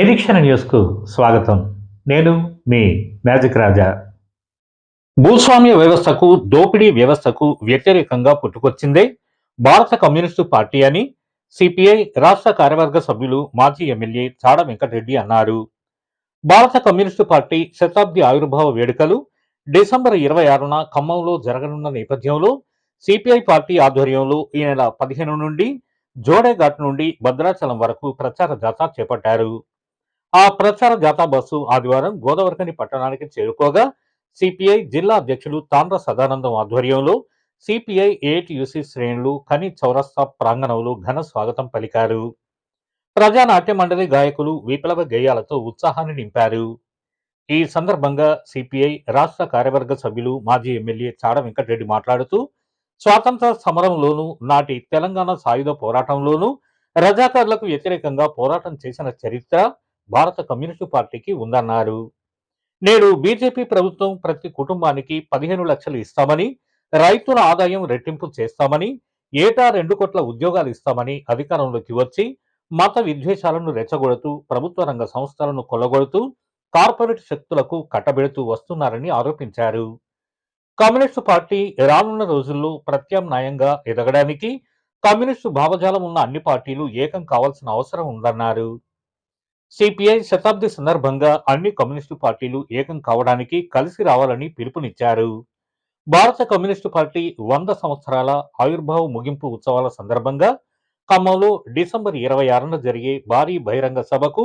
నిరీక్షణ న్యూస్కు స్వాగతం. నేను మీ మ్యాజిక్ రాజా. భూస్వామ్య వ్యవస్థకు దోపిడీ వ్యవస్థకు వ్యతిరేకంగా పుట్టుకొచ్చిందే భారత కమ్యూనిస్టు పార్టీ అని సిపిఐ రాష్ట్ర కార్యవర్గ సభ్యులు మాజీ ఎమ్మెల్యే చాడ వెంకటరెడ్డి అన్నారు. భారత కమ్యూనిస్టు పార్టీ శతాబ్ది ఆవిర్భావ వేడుకలు డిసెంబర్ ఇరవై ఆరున ఖమ్మంలో జరగనున్న నేపథ్యంలో సిపిఐ పార్టీ ఆధ్వర్యంలో ఈ నెల పదిహేను నుండి జోడేఘాట్ నుండి భద్రాచలం వరకు ప్రచార జాథా చేపట్టారు. ఆ ప్రచార జాథా బస్సు ఆదివారం గోదావరికని పట్టణానికి చేరుకోగా సిపిఐ జిల్లా అధ్యక్షులు తాండ్ర సదానందం ఆధ్వర్యంలో సిపిఐ ఏటియుసి శ్రేణులు ఖని చౌరస్తా ప్రాంగణంలో ఘన స్వాగతం పలికారు. ప్రజానాట్య మండలి గాయకులు విప్లవ గేయాలతో ఉత్సాహాన్ని నింపారు. ఈ సందర్భంగా సిపిఐ రాష్ట్ర కార్యవర్గ సభ్యులు మాజీ ఎమ్మెల్యే చాడ వెంకటరెడ్డి మాట్లాడుతూ స్వాతంత్ర సమరంలోనూ నాటి తెలంగాణ సాయుధ పోరాటంలోనూ రజాకారులకు వ్యతిరేకంగా పోరాటం చేసిన చరిత్ర భారత కమ్యూనిస్టు పార్టీకి ఉందన్నారు. నేడు బీజేపీ ప్రభుత్వం ప్రతి కుటుంబానికి పదిహేను లక్షలు ఇస్తామని రైతుల ఆదాయం రెట్టింపు చేస్తామని ఏటా రెండు కోట్ల ఉద్యోగాలు ఇస్తామని అధికారంలోకి వచ్చి మత విద్వేషాలను రెచ్చగొడుతూ ప్రభుత్వ రంగ సంస్థలను కొల్లగొడుతూ కార్పొరేట్ శక్తులకు కట్టబెడుతూ వస్తున్నారని ఆరోపించారు. కమ్యూనిస్టు పార్టీ రానున్న రోజుల్లో ప్రత్యామ్నాయంగా ఎదగడానికి కమ్యూనిస్టు భావజాలం ఉన్న అన్ని పార్టీలు ఏకం కావాల్సిన అవసరం ఉందన్నారు. సిపిఐ శతాబ్ది సందర్భంగా అన్ని కమ్యూనిస్టు పార్టీలు ఏకం కావడానికి కలిసి రావాలని పిలుపునిచ్చారు. భారత కమ్యూనిస్టు పార్టీ వంద సంవత్సరాల ఆవిర్భావ ముగింపు ఉత్సవాల సందర్భంగా ఖమ్మంలో డిసెంబర్ ఇరవై ఆరున జరిగే భారీ బహిరంగ సభకు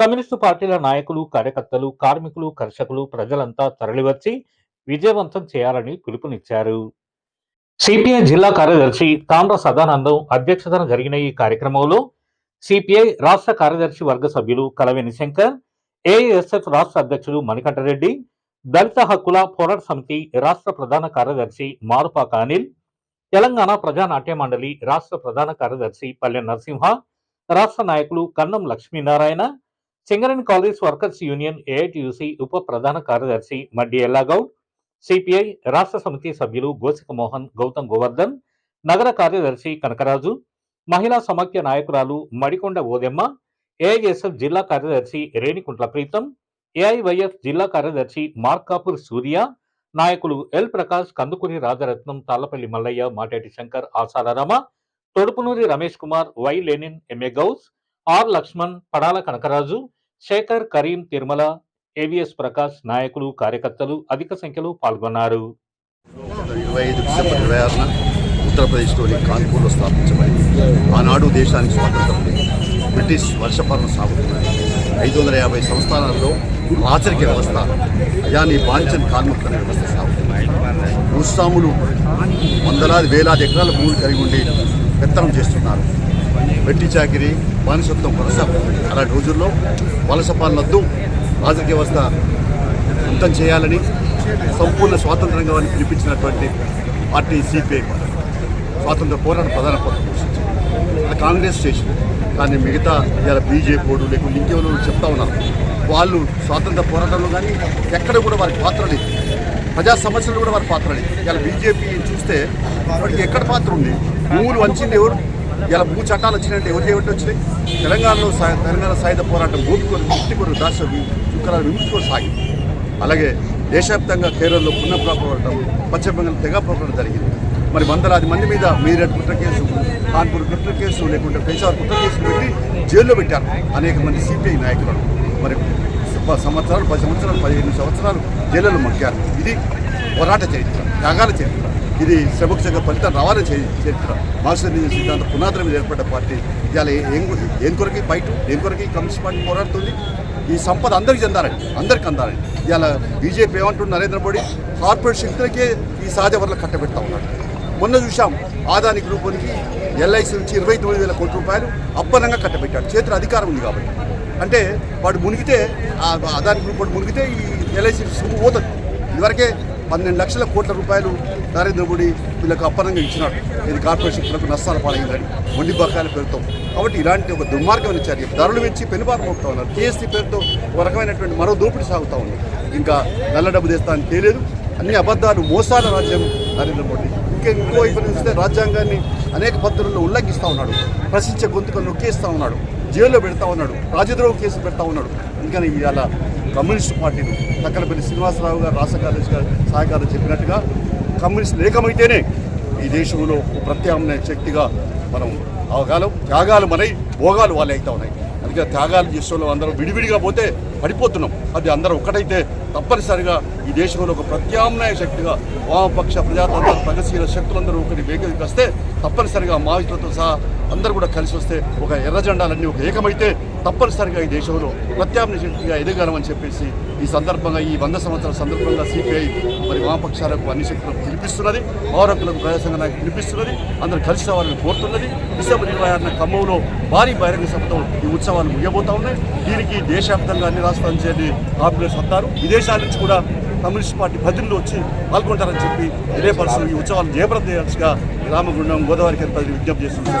కమ్యూనిస్టు పార్టీల నాయకులు కార్యకర్తలు కార్మికులు కర్షకులు ప్రజలంతా తరలివచ్చి విజయవంతం చేయాలని పిలుపునిచ్చారు. సిపిఐ జిల్లా కార్యదర్శి తామ్ర సదానందం అధ్యక్షతన జరిగిన ఈ కార్యక్రమంలో సిపిఐ రాష్ట్ర కార్యదర్శి వర్గ సభ్యులు కలవేని శంకర్ ఏఎస్ఎఫ్ రాష్ట్ర అధ్యక్షుడు మణికంఠరెడ్డి దళిత హక్కుల పోరాట సమితి రాష్ట్ర ప్రధాన కార్యదర్శి మారుపాక అనిల్ తెలంగాణ ప్రజానాట్య మండలి రాష్ట్ర ప్రధాన కార్యదర్శి పల్లె నరసింహ రాష్ట్ర నాయకులు Kannam Lakshminarayana Singareni college workers union AITUC ఉప ప్రధాన కార్యదర్శి మడ్డి ఎల్లాగౌడ్ సిపిఐ రాష్ట్ర సమితి సభ్యులు గోసిక మోహన్ గౌతమ్ గోవర్ధన్ నగర కార్యదర్శి కనకరాజు మహిళా సమాఖ్య నాయకురాలు మడికొండ ఓదెమ్మ ఏఐఎస్ఎఫ్ జిల్లా కార్యదర్శి రేణికుంట్ల ప్రీతం ఏఐవైఎఫ్ జిల్లా కార్యదర్శి మార్కాపూర్ సూర్య నాయకులు L Prakash Kandukuri Rajaratnam Tallapalli Mallaiah Mateti Shankar Asarama Thodupunuri Ramesh Kumar Y Lenin MA Ghouse R Lakshman Padala Kanakaraju Shekhar Karim Tirumala AVS Prakash నాయకులు కార్యకర్తలు అధిక సంఖ్యలో పాల్గొన్నారు. ఉత్తరప్రదేశ్లోని కాన్పూర్లో స్థాపించబడింది ఆనాడు దేశానికి స్వాతంత్రం లేదు. బ్రిటిష్ వర్షపాలన సాగుతున్నది ఐదు వందల యాభై సంస్థానాల్లో ఆచరిక వ్యవస్థ అయాని బాంచన్ కార్మికుల వ్యవస్థ సాగుతున్నాయి భూస్వాములు వందలాది వేలాది ఎకరాల భూమి కలిగి ఉండి పెత్తనం చేస్తున్నారు. వెట్టి చాకిరి బానిసత్వం కొనసాగుతుంది. అలాంటి రోజుల్లో వలస పాలనద్దు ఆచరిక వ్యవస్థ అంతం చేయాలని సంపూర్ణ స్వాతంత్రంగా వారిని పిలిపించినటువంటి పార్టీ సిపిఐ పార్టీ. స్వాతంత్ర పోరాట ప్రధాన పాత్ర పోషించింది. అది కాంగ్రెస్ చేసింది. కానీ మిగతా ఇలా బీజేపీ ఓడు లేకుండా ఇంకెవరు చెప్తా ఉన్నారు. వాళ్ళు స్వాతంత్ర పోరాటంలో కానీ ఎక్కడ కూడా వారి పాత్ర లేదు. ప్రజా సమస్యలు కూడా వారి పాత్ర లేదు. ఇలా బీజేపీ చూస్తే వాడికి ఎక్కడ పాత్ర ఉంది? భూములు వంచింది ఎవరు? ఇలా భూ చట్టాలు వచ్చినాయంటే ఎవరు ఏమిటి వచ్చినాయి? తెలంగాణలో తెలంగాణ సాయుధ పోరాటం భూమి కొరకు ముక్తి కొరకు రాష్ట్ర చుక్కల విముక్తి కొరకు సాగింది. అలాగే దేశవ్యాప్తంగా కేరళలో పునఃప్రా పోరాటం పశ్చిమ బెంగాల్ తెగ పోరాటం జరిగింది. మరి వందలాది మంది మీద మీరట్ కుట్ర కేసు కాన్పూర్ కుట్ర కేసు లేకుంటే పెషావర్ కుట్ర కేసులు పెట్టి జైల్లో పెట్టారు అనేక మంది సిపిఐ నాయకులను మరి సంవత్సరాలు పది సంవత్సరాలు పదిహేను సంవత్సరాలు జైళ్ళలో మొక్కారు. ఇది పోరాట చరిత్ర త్యాగాల చరిత్ర. ఇది శ్రమకు ఫలితం రావాలని చే- చరిత్ర. మార్క్సిజం సిద్ధాంత పునాదుల మీద ఏర్పడ్డ పార్టీ ఇవాళ ఏం ఏం కొరకి బయట ఏం కొరకి కమ్యూనిస్ట్ పార్టీ పోరాడుతుంది? ఈ సంపద అందరికి చెందాలండి అందరికి అందాలండి ఇవాళ బీజేపీ ఏమంటుంది నరేంద్ర మోడీ? కార్పొరేట్ శక్తులకే ఈ సహజ వరలు కట్టబెడతా ఉన్నాడు మొన్న చూసాం ఆదాని గ్రూపునికి ఎల్ఐసి నుంచి ఇరవై తొమ్మిది వేల కోట్ల రూపాయలు అప్పనంగా కట్టబెట్టాడు చేతిలో అధికారం ఉంది కాబట్టి. అంటే వాడు మునిగితే ఆదాని అదాని గ్రూప్ వాడు మునిగితే ఈ ఎల్ఐసి సొమ్ము పోతుంది. ఇదివరకే పన్నెండు లక్షల కోట్ల రూపాయలు నరేంద్ర మోడీ వీళ్ళకి అప్పనంగా ఇచ్చినాడు. ఇది కార్పొరేషన్ శక్తులకు నష్టాలు పాలైందని మొండి బకాయిలు పేరుతో. కాబట్టి ఇలాంటి ఒక దుర్మార్గమైన చర్య ధరలు పెంచి పెనుబాటు మోపుతా ఉన్నారు. టీఎస్సీ పేరుతో ఒక రకమైనటువంటి మరో దోపిడీ సాగుతూ ఉంది. ఇంకా నల్ల డబ్బు తెస్తా అని తెలియదు అన్ని అబద్ధాలు మోసాల రాజ్యం నరేంద్ర మోడీ. ఇంకా ఇంకో చూస్తే రాజ్యాంగాన్ని అనేక పద్ధతుల్లో ఉల్లంఘిస్తూ ఉన్నాడు. ప్రశ్నించే గొంతుకలు నొక్కేస్తూ ఉన్నాడు. జైల్లో పెడతా ఉన్నాడు. రాజద్రోహ కేసు పెడతా ఉన్నాడు. అందుకని ఇవాళ కమ్యూనిస్ట్ పార్టీలు తక్కలపల్లి శ్రీనివాసరావు గారు రాష్ట్ర కార్యదర్శి గారు సహకారం చెప్పినట్టుగా కమ్యూనిస్ట్ లేకమైతేనే ఈ దేశంలో ప్రత్యామ్నాయ శక్తిగా మనం అవగాలం త్యాగాలు మనై భోగాలు వాళ్ళు అవుతా ఉన్నాయి. అందుకే త్యాగాలు చేసే అందరం విడివిడిగా పోతే పడిపోతున్నాం. అది అందరం ఒక్కటైతే తప్పనిసరిగా ఈ దేశంలో ఒక ప్రత్యామ్నాయ శక్తిగా వామపక్ష ప్రజాతంత్ర ప్రగతిశీల శక్తులందరూ ఒకటి వేగరికి వస్తే తప్పనిసరిగా మావితులతో సహా అందరూ కూడా కలిసి వస్తే ఒక ఎర్ర జెండాలన్నీ ఒక ఏకమైతే తప్పనిసరిగా ఈ దేశంలో ప్రత్యామ్నాయ శక్తిగా ఎదగలమని చెప్పేసి ఈ సందర్భంగా ఈ వంద సంవత్సరాల సందర్భంగా సిపిఐ మరి వామపక్షాలకు అన్ని శక్తులకు పిలిపిస్తున్నది. పౌరకులకు ప్రజాసంఘ నాకు పిలిపిస్తున్నది అందరూ కలిసి రావాలని కోరుతున్నది. డిసెంబర్ ఇరవై ఆరున ఖమ్మంలో భారీ బహిరంగ సభతో ఈ ఉత్సవాలు ముగియబోతా ఉన్నాయి. దీనికి దేశవ్యాప్తంగా అన్ని రాష్ట్రాల నుంచి వెళ్ళి సత్తారు. వస్తారు విదేశాల నుంచి కూడా కమ్యూనిస్ట్ పార్టీ ప్రతినిధులు వచ్చి పాల్గొంటారని చెప్పి తెలియపరుస్తూ ఈ ఉత్సవాలు జయప్రదం చేయాల్సిగా రామగుండం గోదావరి కింద ప్రజలు విజ్ఞప్తి చేస్తున్నారు.